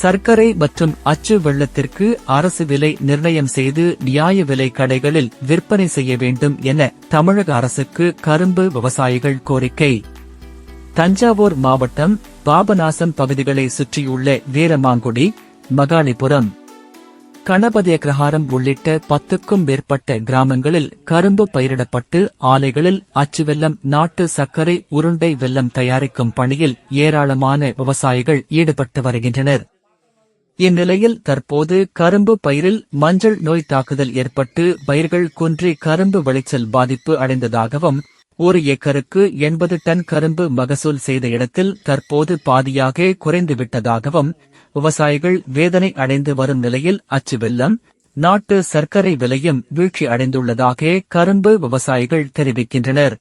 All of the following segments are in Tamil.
சர்க்கரை மற்றும் அச்சு வெள்ளத்திற்கு அரசு விலை நிர்ணயம் செய்து நியாய விலை கடைகளில் விற்பனை செய்ய வேண்டும் என தமிழக அரசுக்கு கரும்பு விவசாயிகள் கோரிக்கை. தஞ்சாவூர் மாவட்டம் பாபநாசம் பகுதிகளை சுற்றியுள்ள வீரமாங்குடி மகாலிபுரம். கணபதி அக்ரஹாரம் உள்ளிட்ட பத்துக்கும் மேற்பட்ட கிராமங்களில் கரும்பு பயிரிடப்பட்டு ஆலைகளில் அச்சு வெல்லம் நாட்டு சர்க்கரை உருண்டை வெல்லம் தயாரிக்கும் பணியில் ஏராளமான விவசாயிகள் ஈடுபட்டு வருகின்றனர். இந்நிலையில் தற்போது கரும்பு பயிரில் மஞ்சள் நோய் தாக்குதல் ஏற்பட்டு பயிர்கள் குன்றி கரும்பு விளைச்சல் பாதிப்பு அடைந்ததாகவும் ஒரு ஏக்கருக்கு எண்பது டன் கரும்பு மகசூல் செய்த இடத்தில் தற்போது பாதியாக குறைந்துவிட்டதாகவும் விவசாயிகள் வேதனை அடைந்து வரும் நிலையில் அச்சு வெள்ளம் நாட்டு சர்க்கரை விலையும் வீழ்ச்சி அடைந்துள்ளதாக கரும்பு விவசாயிகள் தெரிவிக்கின்றனர்.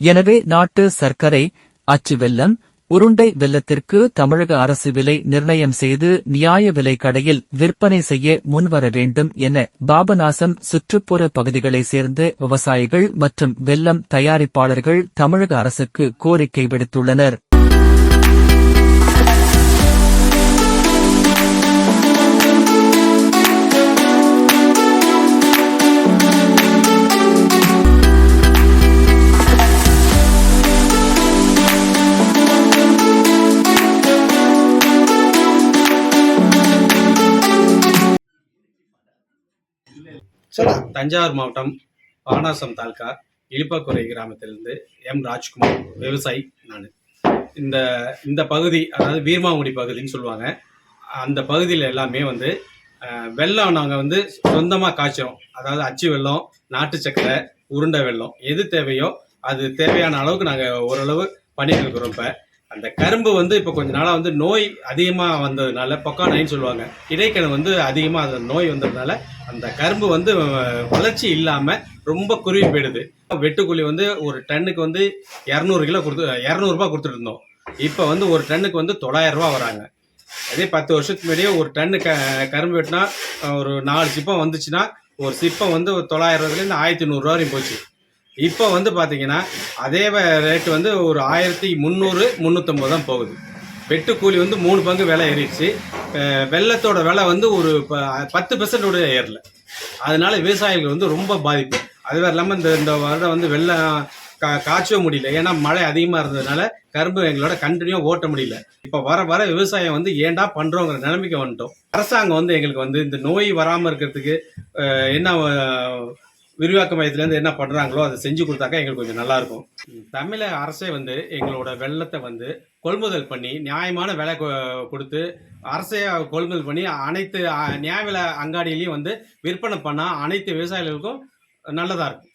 எனவே நாட்டு சர்க்கரை அச்சு வெள்ளம் உருண்டை வெல்லத்திற்கு தமிழக அரசு விலை நிர்ணயம் செய்து நியாய விலை கடையில் விற்பனை செய்ய முன்வர வேண்டும் என பாபநாசம் சுற்றுப்புற பகுதிகளைச் சேர்ந்த விவசாயிகள் மற்றும் வெல்லம் தயாரிப்பாளர்கள் தமிழக அரசுக்கு கோரிக்கை விடுத்துள்ளனர். தஞ்சாவூர் மாவட்டம் பானாசம் தாலுகா இழிப்பாக்குறை கிராமத்திலிருந்து எம் ராஜ்குமார் விவசாயி நான். இந்த இந்த பகுதி அதாவது வீர்மாங்குடி பகுதின்னு சொல்லுவாங்க. அந்த பகுதியில் எல்லாமே வந்து வெள்ளம் நாங்கள் வந்து சொந்தமாக காய்ச்சிரும் அதாவது அச்சு வெல்லம் நாட்டு சக்கரை உருண்டை வெல்லம் எது தேவையோ அது தேவையான அளவுக்கு நாங்கள் ஓரளவு பண்ணிட்டு இருக்கிறோம் இப்போ. அந்த கரும்பு வந்து இப்போ கொஞ்ச நாளாக வந்து நோய் அதிகமாக வந்ததுனால பொக்கானைன்னு சொல்லுவாங்க. இடைக்கணு வந்து அதிகமாக அந்த நோய் வந்ததுனால அந்த கரும்பு வந்து வளர்ச்சி இல்லாமல் ரொம்ப குருவி போயிடுது. வெட்டுக்கூலி வந்து ஒரு டன்னுக்கு வந்து இரநூறு கிலோ கொடுத்து இரநூறுபா கொடுத்துட்டு இருந்தோம். இப்போ வந்து ஒரு டன்னுக்கு வந்து தொள்ளாயிரம் ரூபா வராங்க. அதே பத்து வருஷத்துக்கு முன்னாடியே ஒரு டன்னு க கரும்பு வெட்டினா ஒரு நாலு சிப்பம் வந்துச்சுன்னா ஒரு சிப்பம் வந்து ஒரு தொள்ளாயிரம் ரூபாயிலேருந்து ஆயிரத்தி நூறுரூவா வரையும் போச்சு. இப்போ வந்து பார்த்தீங்கன்னா அதே ரேட்டு வந்து ஒரு ஆயிரத்தி முந்நூறு முந்நூற்றம்பது தான் போகுது. வெட்டு கூலி வந்து மூணு பங்கு விலை ஏறிடுச்சு. வெள்ளத்தோட விலை வந்து ஒரு ப- பத்து பெர்சன்டோட ஏறல. அதனால விவசாயிகள் வந்து ரொம்ப பாதிப்பு. அது வேறு இல்லாமல் இந்த இந்த வருடம் வந்து வெள்ளம் கா காய்ச்சவே முடியல. ஏன்னா மழை அதிகமாக இருந்ததுனால கரும்பு எங்களோட கண்டினியூவாக ஓட்ட முடியல. இப்போ வர வர விவசாயம் வந்து ஏன்டா பண்ணுறோங்கிற நிலைமைக்கு வந்துட்டோம். அரசாங்கம் வந்து எங்களுக்கு வந்து இந்த நோய் வராமல் இருக்கிறதுக்கு என்ன விரிவாக்க மையத்துலேருந்து என்ன பண்ணுறாங்களோ அதை செஞ்சு கொடுத்தாக்கா எங்களுக்கு கொஞ்சம் நல்லாயிருக்கும் தமிழக அரசே வந்து எங்களோட வெள்ளத்தை வந்து கொள்முதல் பண்ணி நியாயமான விலை கொடுத்து அரசே கொள்முதல் பண்ணி அனைத்து நியாய விலை அங்காடியிலையும் வந்து விற்பனை பண்ணால் அனைத்து விவசாயிகளுக்கும் நல்லதாக இருக்கும்.